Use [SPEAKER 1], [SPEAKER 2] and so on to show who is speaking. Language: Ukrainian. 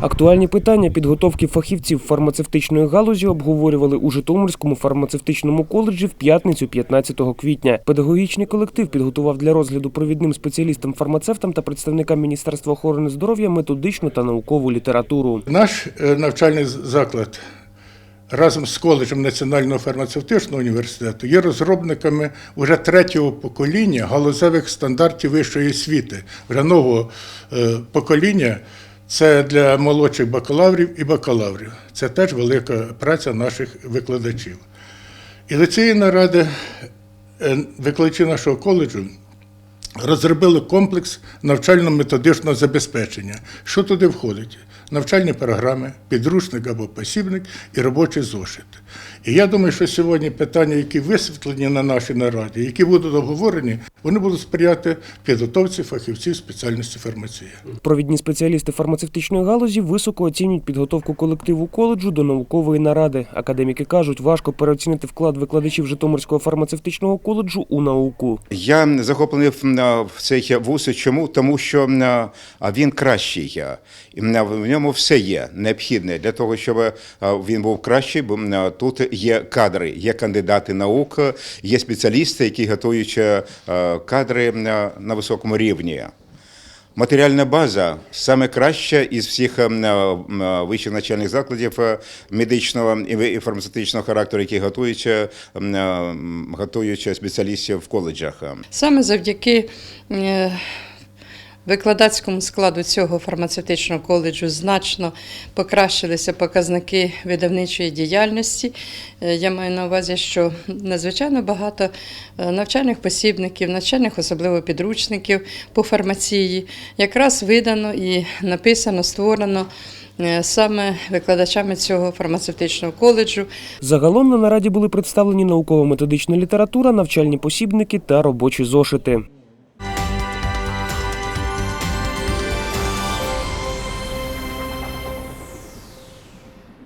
[SPEAKER 1] Актуальні питання підготовки фахівців фармацевтичної галузі обговорювали у Житомирському фармацевтичному коледжі в п'ятницю 15 квітня. Педагогічний колектив підготував для розгляду провідним спеціалістам-фармацевтам та представникам Міністерства охорони здоров'я методичну та наукову літературу.
[SPEAKER 2] Наш е, навчальний заклад разом з коледжем Національного фармацевтичного університету є розробниками вже третього покоління галузевих стандартів вищої освіти, вже нового е, покоління. Це для молодших бакалаврів і бакалаврів. Це теж велика праця наших викладачів. І цієї наради е, викладачі нашого коледжу розробили комплекс навчально-методичного забезпечення. Що туди входить? Навчальні програми, підручник або посібник і робочий зошит. І я думаю, що сьогодні питання, які висвітлені на нашій нараді, які будуть обговорені, вони будуть сприяти підготовці фахівців спеціальності фармації.
[SPEAKER 1] Провідні спеціалісти фармацевтичної галузі високо оцінюють підготовку колективу коледжу до наукової наради. Академіки кажуть, важко переоцінити вклад викладачів Житомирського фармацевтичного коледжу у науку.
[SPEAKER 3] Я захоплений цей вуз. Чому? Тому що він кращий. І В ньому все є необхідне для того, щоб він був кращий, бо тут є кадри, є кандидати наук, є спеціалісти, які готують е, кадри на високому рівні. Матеріальна база саме краща із всіх ем, е, вищих начальних закладів е, медичного і фармацевтичного характеру, які готують, е, м, е, м, готують спеціалістів в коледжах.
[SPEAKER 4] Саме завдяки е, викладацькому складу цього фармацевтичного коледжу значно покращилися показники видавничої діяльності. Е, Я маю на увазі, що надзвичайно багато е, навчальних посібників, навчальних особливо підручників по фармації якраз видано і написано, створено е, саме викладачами цього фармацевтичного коледжу.
[SPEAKER 1] Загалом на нараді були представлені науково-методична література, навчальні посібники та робочі зошити.